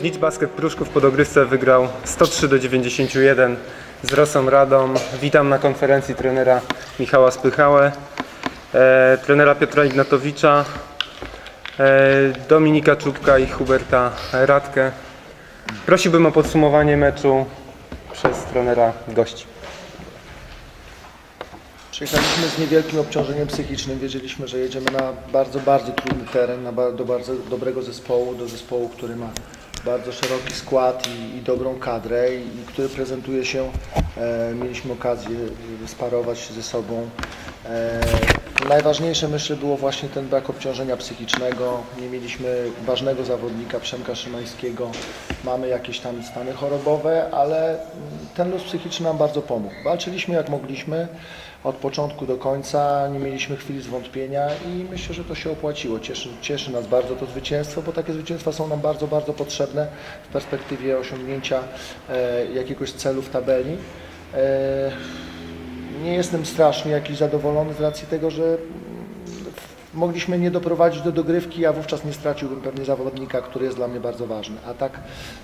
Znicz Basket Pruszków po dogrywce wygrał 103 do 91 z Rosą Radą. Witam na konferencji trenera Michała Spychałę, e, trenera Piotra Ignatowicza, e, Dominika Czubka i Huberta Radkę. Prosiłbym o podsumowanie meczu przez trenera gości. Przyjechaliśmy z niewielkim obciążeniem psychicznym. Wiedzieliśmy, że jedziemy na bardzo, bardzo trudny teren, na do bardzo dobrego zespołu, do zespołu, który ma bardzo szeroki skład i, i dobrą kadrę i, i który prezentuje się. E, mieliśmy okazję e, sparować ze sobą. E, najważniejsze myślę było właśnie ten brak obciążenia psychicznego. Nie mieliśmy ważnego zawodnika Przemka Szymańskiego. Mamy jakieś tam stany chorobowe, ale ten luz psychiczny nam bardzo pomógł. Walczyliśmy jak mogliśmy od początku do końca, nie mieliśmy chwili zwątpienia i myślę, że to się opłaciło. Cieszy, cieszy nas bardzo to zwycięstwo, bo takie zwycięstwa są nam bardzo, bardzo potrzebne w perspektywie osiągnięcia e, jakiegoś celu w tabeli. E, nie jestem strasznie jakiś zadowolony z racji tego, że mm, mogliśmy nie doprowadzić do dogrywki, a wówczas nie straciłbym pewnie zawodnika, który jest dla mnie bardzo ważny. A tak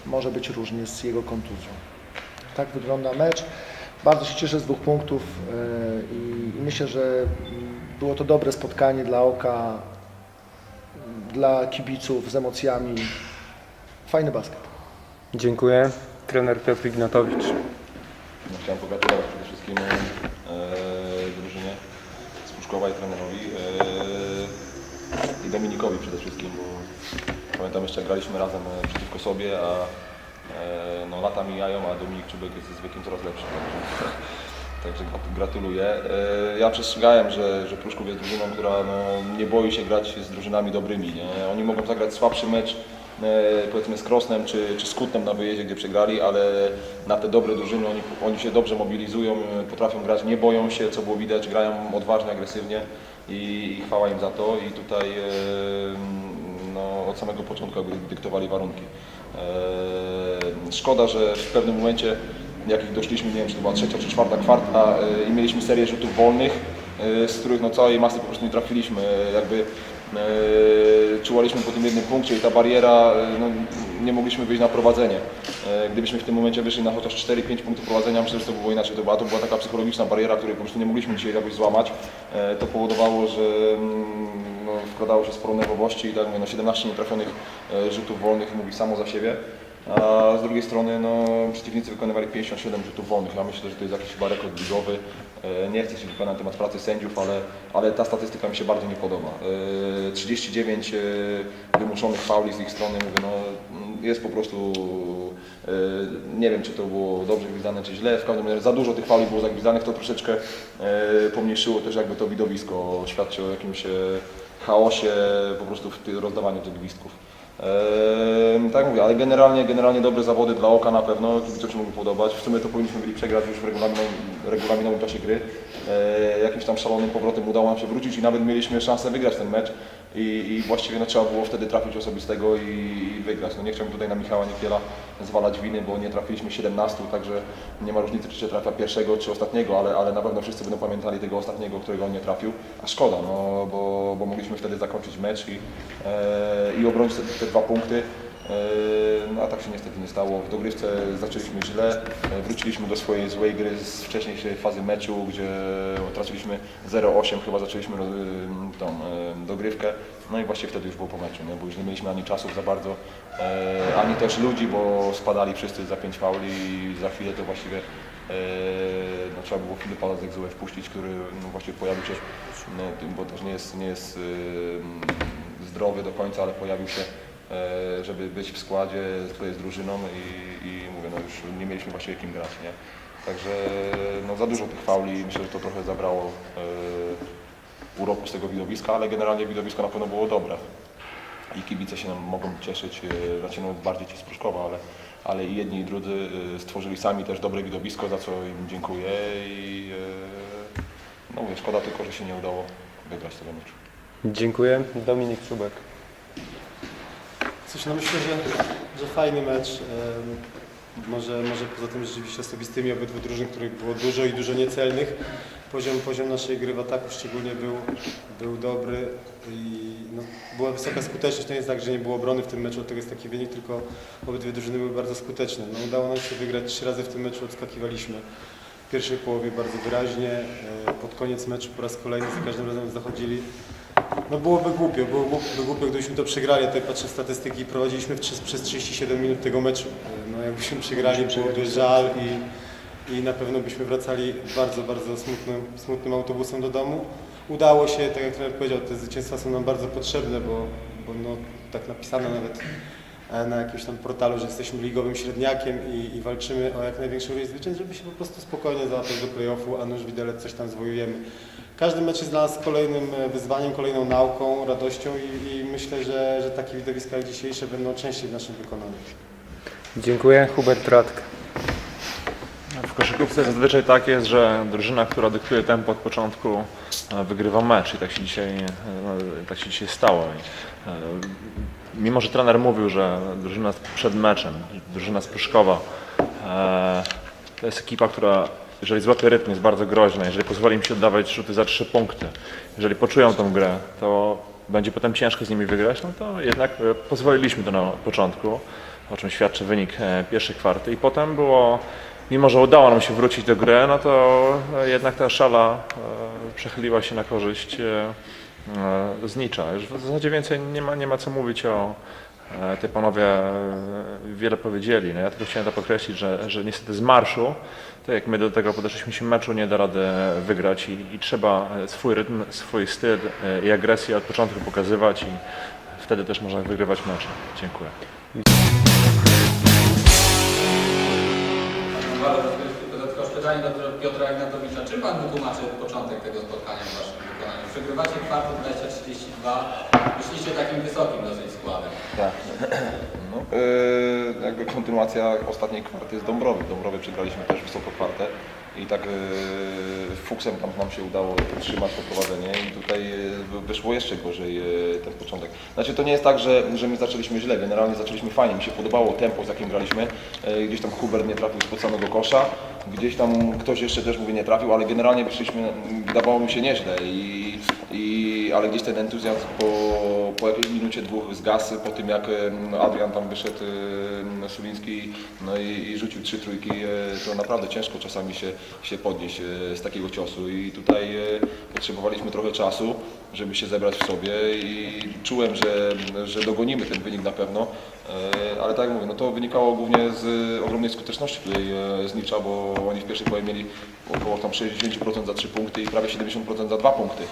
może być różnie z jego kontuzją. Tak wygląda mecz. Bardzo się cieszę z dwóch punktów e, i myślę, że mm, było to dobre spotkanie dla oka, mm, dla kibiców z emocjami. Fajny basket. Dziękuję. Trener Piotr Ignatowicz. No, chciałem pogratulować przede wszystkim i trenerowi e, i Dominikowi przede wszystkim, bo pamiętam jeszcze graliśmy razem e, przeciwko sobie, a e, no, lata mijają, a Dominik Czubek jest z wiekiem coraz lepszy. Także, także gratu- gratuluję. E, ja przestrzegałem, że, że Pruszków jest drużyną, która no, nie boi się grać z drużynami dobrymi. Nie? Oni mogą zagrać słabszy mecz, powiedzmy z Krosnem czy, czy z Kutnem na wyjeździe, gdzie przegrali, ale na te dobre drużyny oni, oni się dobrze mobilizują, e, potrafią grać, nie boją się, co było widać, grają odważnie, agresywnie i, i chwała im za to i tutaj e, no, od samego początku dyktowali warunki. E, szkoda, że w pewnym momencie jak ich doszliśmy, nie wiem czy to była trzecia czy czwarta kwarta e, i mieliśmy serię rzutów wolnych, e, z których no, całej masy po prostu nie trafiliśmy. E, Jakby e, czuwaliśmy po tym jednym punkcie i ta bariera, e, no, nie mogliśmy wyjść na prowadzenie. E, Gdybyśmy w tym momencie wyszli na chociaż 4-5 punktów prowadzenia, myślę, że to by było inaczej. To była, to była taka psychologiczna bariera, której po prostu nie mogliśmy dzisiaj jakoś złamać. E, To powodowało, że mm, no, wkładało się sporo nerwowości i tak mówię, no, 17 nietrafionych rzutów wolnych mówi samo za siebie. A z drugiej strony no, przeciwnicy wykonywali 57 rzutów wolnych. Ja myślę, że to jest jakiś chyba rekord ligowy. E, Nie chcę się wypowiadać na temat pracy sędziów, ale, ale ta statystyka mi się bardzo nie podoba. E, 39 e, wymuszonych fauli z ich strony, mówię, no, jest po prostu, e, nie wiem czy to było dobrze gwizdane czy źle, w każdym razie za dużo tych fauli było zagwizdanych, to troszeczkę e, pomniejszyło też jakby to widowisko, świadczy o jakimś e, chaosie po prostu w rozdawaniu tych gwizdków. Eee, tak mówię, ale generalnie, generalnie dobre zawody dla oka na pewno, kibicom się mogą podobać. W sumie to powinniśmy byli przegrać już w regulaminowym, regulaminowym czasie gry. Eee, jakimś tam szalonym powrotem udało nam się wrócić i nawet mieliśmy szansę wygrać ten mecz. I, i właściwie no, trzeba było wtedy trafić osobistego i, i wygrać. No, nie chciałbym tutaj na Michała Niekiela zwalać winy, bo nie trafiliśmy 17, także nie ma różnicy, czy się trafia pierwszego, czy ostatniego, ale, ale na pewno wszyscy będą pamiętali tego ostatniego, którego on nie trafił. A szkoda, no, bo, bo mogliśmy wtedy zakończyć mecz i, e, i obronić te, te dwa punkty. No a tak się niestety nie stało. W dogrywce zaczęliśmy źle, e, wróciliśmy do swojej złej gry z wcześniejszej fazy meczu, gdzie traciliśmy 0-8, chyba zaczęliśmy e, tą dogrywkę. No i właściwie wtedy już było po meczu, nie? bo już nie mieliśmy ani czasów za bardzo, ani też ludzi, bo spadali wszyscy za 5 fauli i za chwilę to właściwie no, trzeba było Filipa Zegzułę wpuścić, który no, właściwie pojawił się, no, bo też nie jest, nie jest zdrowy do końca, ale pojawił się żeby być w składzie, tutaj z drużyną i, i mówię, no już nie mieliśmy właściwie kim grać, nie? Także no za dużo tych fauli, myślę, że to trochę zabrało e, uroku z tego widowiska, ale generalnie widowisko na pewno było dobre. I kibice się nam mogą cieszyć, e, znaczy no bardziej ci z Pruszkowa, ale, ale i jedni i drudzy e, stworzyli sami też dobre widowisko, za co im dziękuję i e, no mówię, szkoda tylko, że się nie udało wygrać tego meczu. Dziękuję. Dominik Czubek. Coś, no myślę, że, że fajny mecz. Może, może poza tym rzeczywiście osobistymi obydwu drużyn, których było dużo i dużo niecelnych. poziom, poziom naszej gry w ataku szczególnie był, był dobry i no, była wysoka skuteczność. To nie jest tak, że nie było obrony w tym meczu, to jest taki wynik, tylko obydwie drużyny były bardzo skuteczne. No, udało nam się wygrać trzy razy w tym meczu, odskakiwaliśmy. W pierwszej połowie bardzo wyraźnie, e, pod koniec meczu po raz kolejny za każdym razem zachodzili. No byłoby głupio, byłoby głupio, gdybyśmy to przegrali. Tutaj patrzę statistyki, prowadziliśmy w, przez 37 minut tego meczu. No jakbyśmy przegrali, byłoby żal i, i na pewno byśmy wracali bardzo, bardzo smutnym, smutnym autobusem do domu. Udało się, tak jak trener powiedział, te zwycięstwa są nam bardzo potrzebne, bo, bo no, tak napisano nawet e, na jakimś tam portalu, że jesteśmy ligowym średniakiem i, i walczymy o jak największą ilość zwycięstw, żeby się po prostu spokojnie załapać do play-offu, a nuż widelec coś tam zwojujemy. Każdy mecz jest dla nas kolejnym e, wyzwaniem, kolejną nauką, radością i, i myślę, że, że takie widowiska jak dzisiejsze będą częściej w naszym wykonaniu. Dziękuję. Hubert Radk. W koszykówce zazwyczaj tak jest, że drużyna, która dyktuje tempo od początku, e, wygrywa mecz i tak się dzisiaj, e, tak się dzisiaj stało. Mimo, że trener mówił, że drużyna przed meczem, drużyna z Pruszkowa, e, to jest ekipa, która jeżeli złapie rytm jest bardzo groźna, jeżeli pozwoli im się oddawać rzuty za trzy punkty, jeżeli poczują tą grę, to będzie potem ciężko z nimi wygrać, no to jednak e, pozwoliliśmy to na początku, o czym świadczy wynik e, pierwszej kwarty i potem było, mimo że udało nam się wrócić do gry, no to e, jednak ta szala przechyliła się na korzyść znicza. Już w zasadzie więcej nie ma, nie ma co mówić o te panowie wiele powiedzieli. No ja tylko chciałem to podkreślić, że, że niestety z marszu, tak jak my do tego podeszliśmy się meczu, nie da rady wygrać i, i trzeba swój rytm, swój styl e, i agresję od początku pokazywać i wtedy też można wygrywać mecze. Dziękuję. Bardzo pytanie do Piotra Ignatowicza. Pan wytłumaczy początek tego spotkania w Waszym wykonaniu? Przegrywacie kwartę 20-32, wyszliście takim wysokim dosyć składem. Tak. No, e, jakby kontynuacja ostatniej kwarty jest Dąbrowy. Dąbrowy przegraliśmy też wysoko kwartę i tak e, fuksem tam nam się udało utrzymać to prowadzenie i tutaj e, wy- wyszło jeszcze gorzej ten początek. Znaczy to nie jest tak, że, że my zaczęliśmy źle, generalnie zaczęliśmy fajnie, mi się podobało tempo z jakim graliśmy. Gdzieś tam Hubert nie trafił spod samego kosza, gdzieś tam ktoś jeszcze też mówi nie trafił, ale generalnie wyszliśmy, wydawało mi się nieźle i, и ale gdzieś ten entuzjazm po, po jakiejś minucie dwóch zgasł po tym jak Adrian tam wyszedł em, Suliński no i, i rzucił trzy trójki, e, to naprawdę ciężko czasami się, się podnieść e, z takiego ciosu i tutaj e, potrzebowaliśmy trochę czasu, żeby się zebrać w sobie i czułem, że, że dogonimy ten wynik na pewno, ale tak jak mówię, no to wynikało głównie z ogromnej skuteczności tutaj e, z Nicza, bo oni w pierwszej połowie mieli około tam 60% za 3 punkty i prawie 70% za 2 punkty.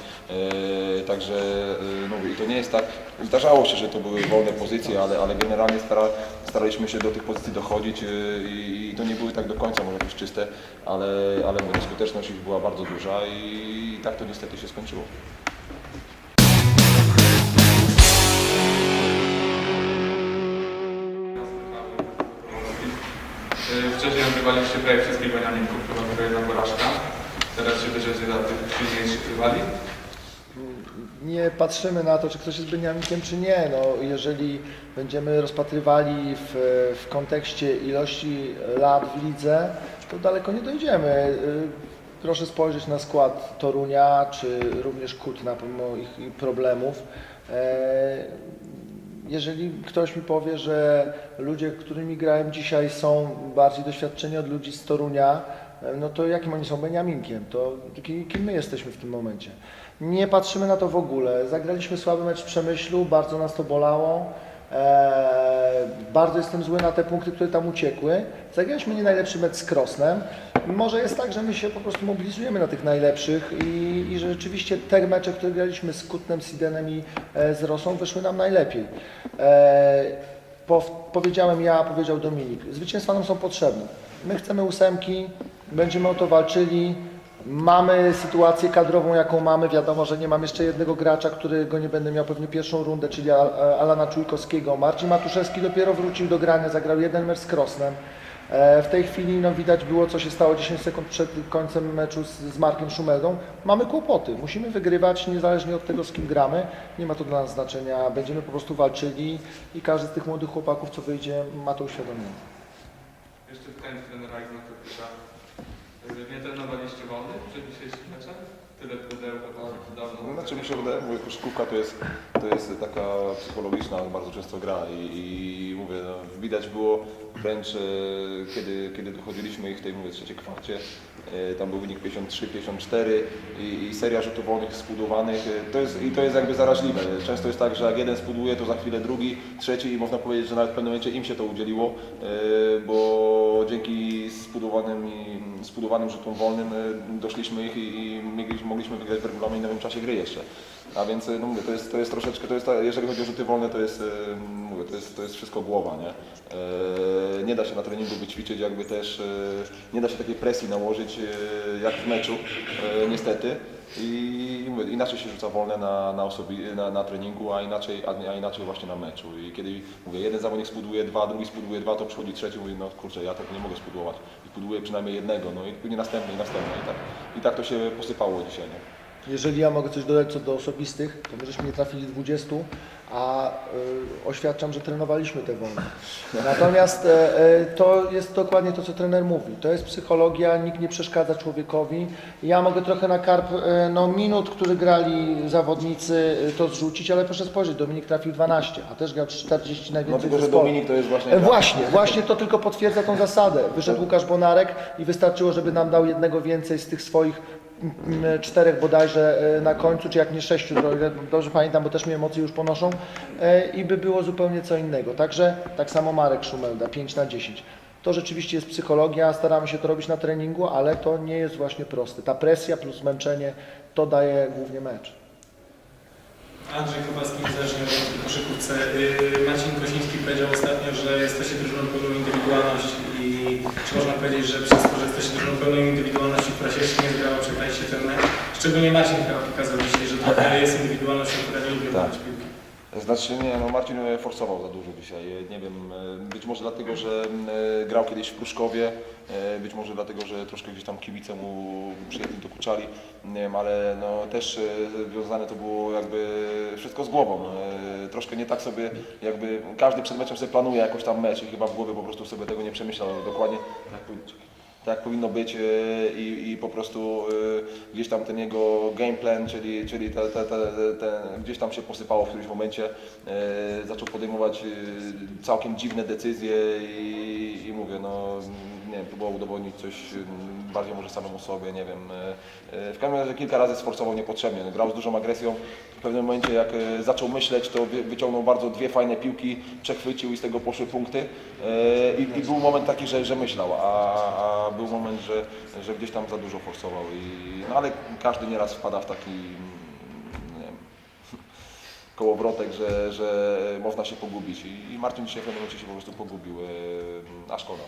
E, Także e, no, i to nie jest tak, zdarzało się, że to były wolne pozycje, ale, ale generalnie stara, staraliśmy się do tych pozycji dochodzić e, i, i to nie były tak do końca może jakieś czyste, ale, ale mówię, skuteczność ich była bardzo duża i tak to niestety się skończyło. Y, Wcześniej nagrywaliście prawie wszystkich Beniaminków, chyba tylko jedna porażka. Teraz się bierzecie za tych silniejszych rywali. Nie patrzymy na to, czy ktoś jest Beniaminkiem, czy nie. No, jeżeli będziemy rozpatrywali w, w kontekście ilości lat w lidze, to daleko nie dojdziemy. Y, Proszę spojrzeć na skład Torunia, czy również Kutna, pomimo ich problemów. E, Jeżeli ktoś mi powie, że ludzie, którymi grałem dzisiaj są bardziej doświadczeni od ludzi z Torunia, no to jakim oni są Beniaminkiem? To ki- kim my jesteśmy w tym momencie? Nie patrzymy na to w ogóle. Zagraliśmy słaby mecz w Przemyślu, bardzo nas to bolało. Eee, bardzo jestem zły na te punkty, które tam uciekły. Zagraliśmy nie najlepszy mecz z Krosnem. Może jest tak, że my się po prostu mobilizujemy na tych najlepszych i, i że rzeczywiście te mecze, które graliśmy z Kutnem, Sidenem i e, z Rosą wyszły nam najlepiej. E, po, powiedziałem ja, powiedział Dominik, zwycięstwa nam są potrzebne. My chcemy ósemki, będziemy o to walczyli. Mamy sytuację kadrową, jaką mamy. Wiadomo, że nie mam jeszcze jednego gracza, którego nie będę miał pewnie pierwszą rundę, czyli e, Alana Czujkowskiego. Marcin Matuszewski dopiero wrócił do grania, zagrał jeden mecz z Krosnem. E, W tej chwili no, widać było, co się stało 10 sekund przed końcem meczu z, z Markiem Szumeldą. Mamy kłopoty. Musimy wygrywać niezależnie od tego, z kim gramy. Nie ma to dla nas znaczenia. Będziemy po prostu walczyli i każdy z tych młodych chłopaków, co wyjdzie, ma to uświadomione. Jeszcze pytanie trenera Ignatowicza. Y, Nie trenowaliście wolnych przed dzisiejszym meczem? Tyle pudełka to dawno. No, znaczy mi się wydaje, mówię, koszykówka to jest, to jest taka psychologiczna, bardzo często gra i, i mówię, no, widać było wręcz e, kiedy, kiedy dochodziliśmy ich w tej mówię, trzeciej kwarcie, e, tam był wynik 53-54 i, i seria rzutów wolnych spudowanych, e, to jest, i to jest jakby zaraźliwe. Często jest tak, że jak jeden spuduje, to za chwilę drugi, trzeci i można powiedzieć, że nawet w pewnym momencie im się to udzieliło, e, bo dzięki spudowanym, spudowanym rzutom wolnym e, doszliśmy ich i, i mieliśmy- mogliśmy wygrać w regulaminowym czasie gry jeszcze. A więc e, no mówię, to jest, to jest troszeczkę, to jest jeżeli chodzi o rzuty wolne, to jest, e, mówię, to jest, to jest wszystko głowa, nie? E, nie da się na treningu wyćwiczyć jakby też, e, nie da się takiej presji nałożyć jak w meczu, e, niestety. I inaczej się rzuca wolne na, na, osobi, na, na treningu, a inaczej, a, a inaczej właśnie na meczu. I kiedy mówię, jeden zawodnik spuduje dwa, drugi spuduje dwa, to przychodzi trzeci i mówi, no kurczę, ja tego nie mogę spudłować. I spuduje przynajmniej jednego, no i później następny i następny. I tak, I tak to się posypało dzisiaj. Nie? Jeżeli ja mogę coś dodać co do osobistych, to my żeśmy nie trafili 20, a y, oświadczam, że trenowaliśmy te wolne. Natomiast e, to jest dokładnie to, co trener mówi. To jest psychologia, nikt nie przeszkadza człowiekowi. Ja mogę trochę na karp e, no, minut, które grali zawodnicy, e, to zrzucić, ale proszę spojrzeć, Dominik trafił 12, a też grał 40 No najwięcej tylko, że zespołów. Dominik to jest właśnie... E, Właśnie, właśnie to tylko potwierdza tą zasadę. Wyszedł Łukasz Bonarek i wystarczyło, żeby nam dał jednego więcej z tych swoich czterech bodajże e, na końcu, czy jak nie sześciu, dobrze pamiętam, bo też mnie emocje już ponoszą e, i by było zupełnie co innego. Także tak samo Marek Szumelda, 5 na 10. To rzeczywiście jest psychologia, staramy się to robić na treningu, ale to nie jest właśnie proste. Ta presja plus zmęczenie to daje głównie mecz. Andrzej Kowalski, niezależnie od koszykówce. Yy, Marcin Kosiński powiedział ostatnio, że jesteście drużyną pełną indywidualność i czy można powiedzieć, że przez to, że jesteście drużyną pełną indywidualności, która się jeszcze nie zgrała, przegraliście ten mecz? Szczególnie Marcin chyba pokazał dzisiaj, że trochę jest indywidualnością, która nie lubi Tak. piłki. Znaczy nie, no Marcin e, forsował za dużo dzisiaj. E, Nie wiem, e, być może dlatego, że grał kiedyś w Pruszkowie, być może dlatego, że troszkę gdzieś tam kibice mu przyjechali dokuczali, nie wiem, ale no też e, związane to było jakby wszystko z głową. E, Troszkę nie tak sobie, jakby każdy przed meczem sobie planuje jakoś tam mecz i chyba w głowie po prostu sobie tego nie przemyślał dokładnie. Tak tak powinno być e, i, i po prostu e, gdzieś tam ten jego game plan, czyli, czyli te, te, te, te, gdzieś tam się posypało w którymś momencie, e, zaczął podejmować całkiem dziwne decyzje i, i mówię, no nie wiem, próbował udowodnić coś m, bardziej może samemu sobie, nie wiem. E, e, W każdym razie kilka razy sforcował niepotrzebnie, grał z dużą agresją. W pewnym momencie jak e, zaczął myśleć, to wy- wyciągnął bardzo dwie fajne piłki, przechwycił i z tego poszły punkty. I, i był moment taki, że, że myślał, a, a był moment, że, że gdzieś tam za dużo forsował. I, no ale każdy nieraz wpada w taki mm, kołowrotek, że, że można się pogubić. I, Marcin dzisiaj w pewnym momencie się po prostu pogubił, a szkoda.